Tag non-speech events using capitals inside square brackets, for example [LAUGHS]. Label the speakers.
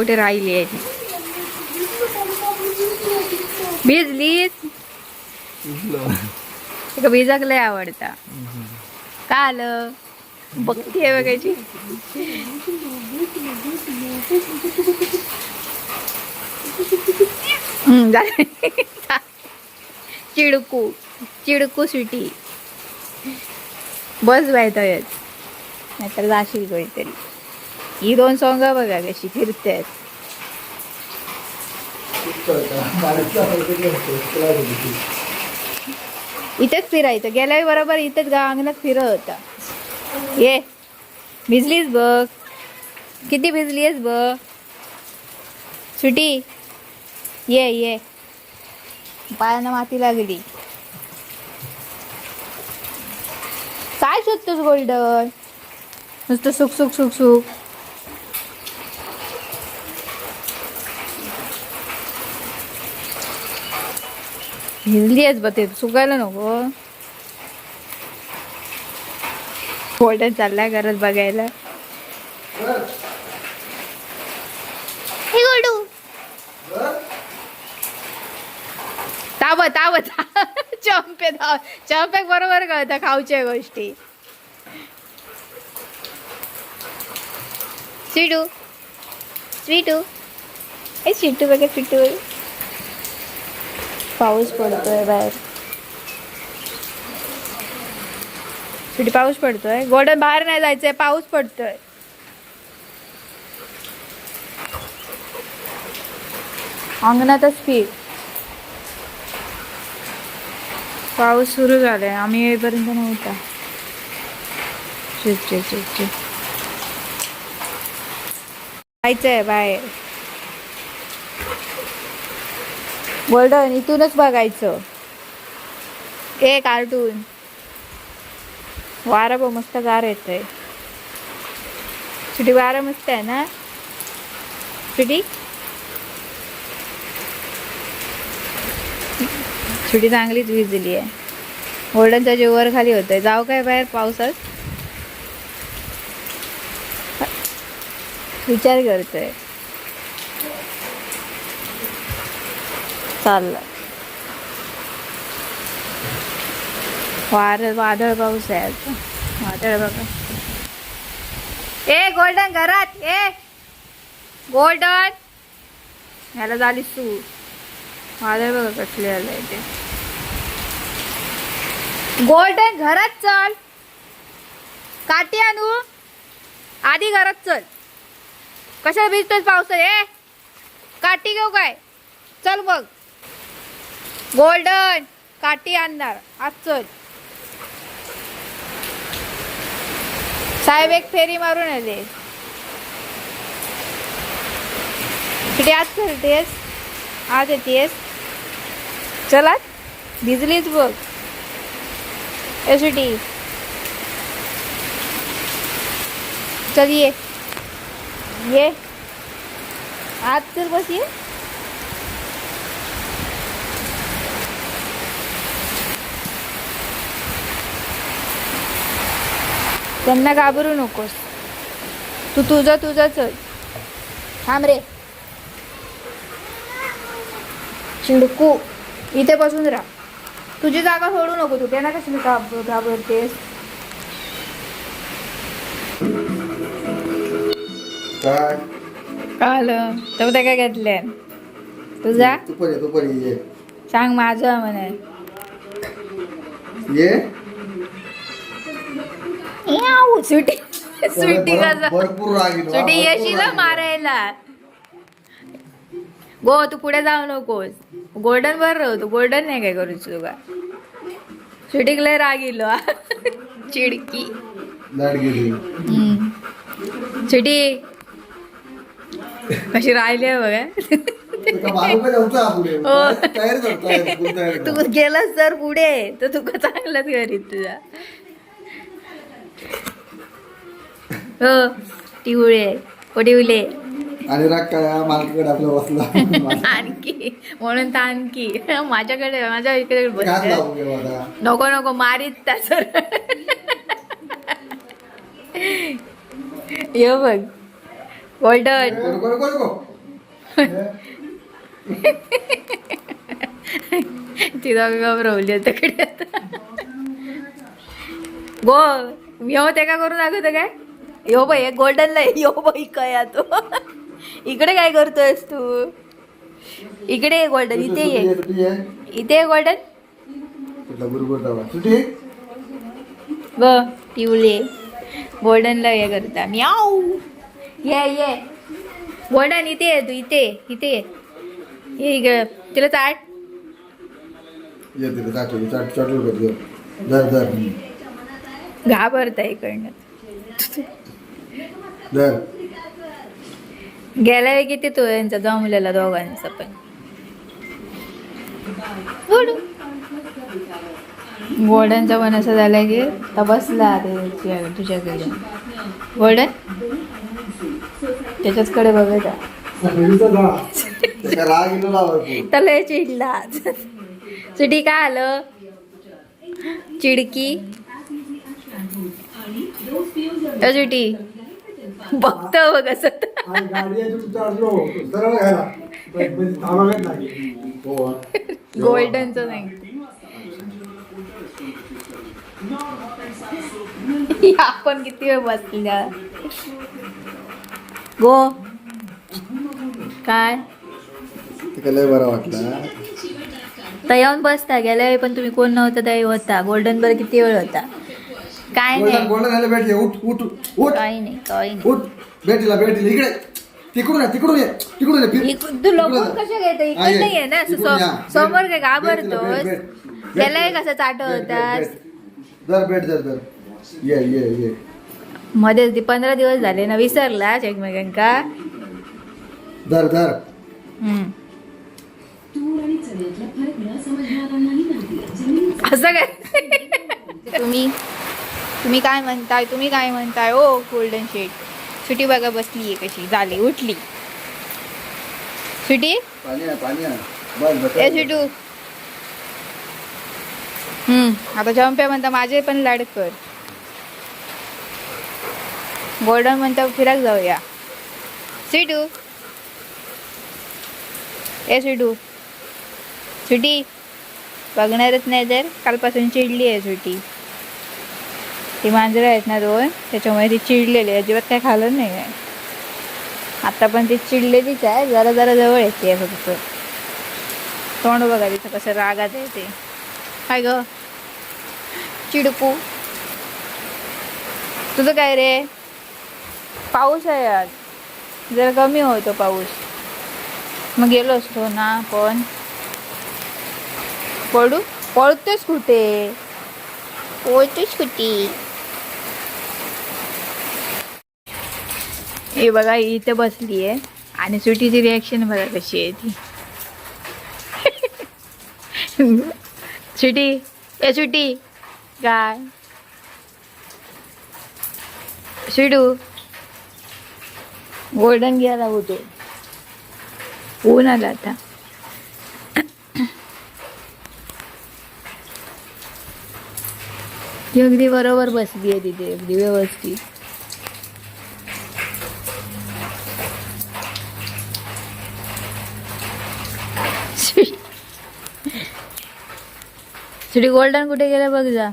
Speaker 1: कुठे राहिली आहे? ती भिजलीस का भिजाक लय आवडता. का आलं? बघते बघायची. चिडकू. चिडकू सुटी बस बायतयच नाहीतर जाशील काहीतरी ही दोन सोंग बघा कशी फिरतेत इथंच फिरायचं गेल्या बरोबर इथंच गाव अंगणात फिरत होता ये भिजलीस बघ किती भिजली आहेस बघ सुटी ये ये पायानं माती लागली काय शोधतोस गोल्डन नुसतं सुख सुख सुख सुख भिजली आहेस बघ ते सुकायला नको. गोल्डन चाललाय घरात बघायला. हे ताव ताव चंपे धाव चंपेक बरोबर कळतं खाऊच्या गोष्टी. स्वीटू. स्वीटू. ए स्वीटू बघा स्वीटू पाऊस पडतोय बाहेर. किती पाऊस पडतोय. गोल्डन बाहेर नाही जायचंय पाऊस पडतोय. अंगणातच पीक पाऊस सुरू झालाय. आम्ही येईपर्यंत नव्हता. Shit shit shit. जायचंय बाहेर. गोल्डन इथूनच बघायचं. ए कार्टून. वारा बघ मस्त गार येत आहे छुटी वारा मस्त आहे ना? सुटी? छुटी चांगलीच भिजली आहे. गोल्डनच्या जेवर खाली होतंय. जाऊ काय बाहेर पावसात? विचार करतोय. चाललं वार वादळ पाऊस आहे आता वादळ बघा. ए गोल्डन घरात ए. गोल्डन. ह्याला झाली तू वादळ बघा कसले आलंय ते. गोल्डन घरात चल. काठी आणू. आधी घरात चल. कशाला भिजतोय पावसात ए काठी घेऊ काय? चल बघ. गोल्डन काठी आणणार. आज चल. साहेब एक फेरी मारून आले. किती आज चलतेस आज येतेस? चला भिजलीच बघ. ए चल ये. ये. आज चल बस ये. त्यांना घाबरू नकोस. तू तुझं तुझं चल थांब रे. चिडकू. इथे बसून राहा. तुझी जागा सोडू नको तू. त्यांना कसली घाब घाबरतेस?
Speaker 2: काय?
Speaker 1: काल तर ते काय घेतले तुझा
Speaker 2: तू पण ये तू पण ये.
Speaker 1: सांग माझं म्हणे.
Speaker 2: ये?
Speaker 1: याऊ, सुटी सुटी कसं?
Speaker 2: भरपूर
Speaker 1: सुटी
Speaker 2: भरपूर
Speaker 1: येशील. मारायला. गो तू पुढे जाऊ नकोस. गोल्डन वर राहू तू गोल्डन नाही काय करू तुला. सुटीक लय राग हा. [LAUGHS] चिडकी.
Speaker 2: लाइट गेली.
Speaker 1: हम्म. सुटी कशी राहिली आहे बघा.
Speaker 2: एका बाजूला जाऊचं हा पुढे?
Speaker 1: हो.
Speaker 2: तयार- तयार कर तयार
Speaker 1: तू. गेलास तर पुढे. तर तुका चांगलाच करीत तुझा हो टिवळे पटिवले
Speaker 2: आणि राग काय? हा मालकीकडे आपला बसला.
Speaker 1: आणखी म्हणून तर आणखी. माझ्याकडे माझ्या इकडे बसले नको नको मारीत त्या सर. ये बघ. गोल्डन. तिला घाबरवली तिकडे गो. यो ते का करू दाखवतो काय? यो बाई गोल्डनला यो बाई काय तो? इकडे काय करतोयस तू? इकडे ये गोल्डन इथे ये. इथे ये गोल्डन ग टिवले गोल्डनला हे करता. म्याऊ. ये ये. गोल्डन इथे ये तू इथे इथे ये. इकडं. तिला चाट.
Speaker 2: ये तिथे चाटू चाट चाटू
Speaker 1: घाबरता इकडनं.
Speaker 2: धर
Speaker 1: गेल्या वेळी किती तो यांचा जमलेला दोघांचा पण. गोल्डनचा पण असं झालं की आता बसला ते तुझ्याकडे. गोल्डन त्याच्याचकडे बघायचा त्याला चिडला. सुटी काय आलं? चिडकी? सुटी बघतो बघ असं.
Speaker 2: हो.
Speaker 1: गोल्डनचं नाही. आपण किती वेळ बसल्या? गो. काय?
Speaker 2: लय बरा वाटला.
Speaker 1: तर येऊन बसता गेल्या वेळी पण तुम्ही कोण नव्हता त्यावेळी होता. गोल्डन बर किती वेळ होता? काय
Speaker 2: गोल्डन
Speaker 1: नाही.
Speaker 2: गोल्डन झालं भेट उठ उठ उठ.
Speaker 1: काही नाही काही नाही.
Speaker 2: उठ. भेटीला भेटीला. इकडे. तिकडून ये तिकडून ये. तिकडून ये फिर.
Speaker 1: इकडून- तू लपून
Speaker 2: इकडून
Speaker 1: कशा घेतो?
Speaker 2: हा,
Speaker 1: इकडे
Speaker 2: ये.
Speaker 1: नाहीये ना असं
Speaker 2: इकडून
Speaker 1: सो-
Speaker 2: या.
Speaker 1: समोर काय
Speaker 2: भेट-
Speaker 1: घाबरतोस?
Speaker 2: भेट- भेट-
Speaker 1: त्याला
Speaker 2: भेट-
Speaker 1: कसं चाट
Speaker 2: भेट-
Speaker 1: होतात
Speaker 2: भेट- धर धर ये ये ये.
Speaker 1: मध्ये ती पंधरा दिवस झाले ना विसरला एकमेकांका?
Speaker 2: धर धर
Speaker 1: हम्म. असं काय? [LAUGHS] तुम्ही? तुम्ही काय म्हणताय तुम्ही काय म्हणताय? ओ गोल्डन शेड सुटी बघा बसली आहे कशी झाली उठली. सुटी? ए सुटू. हम्म आता जम्प्या म्हणता माझे पण लाड कर. गोल्डन म्हणता फिराक जाऊया. स्वीटू ए स्वीटू सुटी. बघणारच नाही तर कालपासून चिडली आहे सुटी. ती मांजरं आहेत ना दोन त्याच्यामुळे ती चिडलेली अजिबात काय खाल्लं नाही आहे. आत्ता पण ती चिडलेलीच आहे. जरा जरा जवळ येते फक्त. तोंड बघा तिथं कसं रागात आहे ते. काय ग. चिडकू तुझं काय रे? पाऊस आहे आज. जरा कमी होतो पाऊस. मग गेलो असतो ना पण पडू? पळतोच कुठे? पोहतोच कुठे? हे बघा इथे बसली आहे. आणि सुटीची रिॲक्शन बघा कशी आहे ती. सुटी ए सुटी काय सुटू गोल्डन घ्यायला होतो. ऊन आला आता. ती अगदी बरोबर बसली आहे तिथे अगदी व्यवस्थित. सिटी गोल्डन कुठे गेलं बघ जा.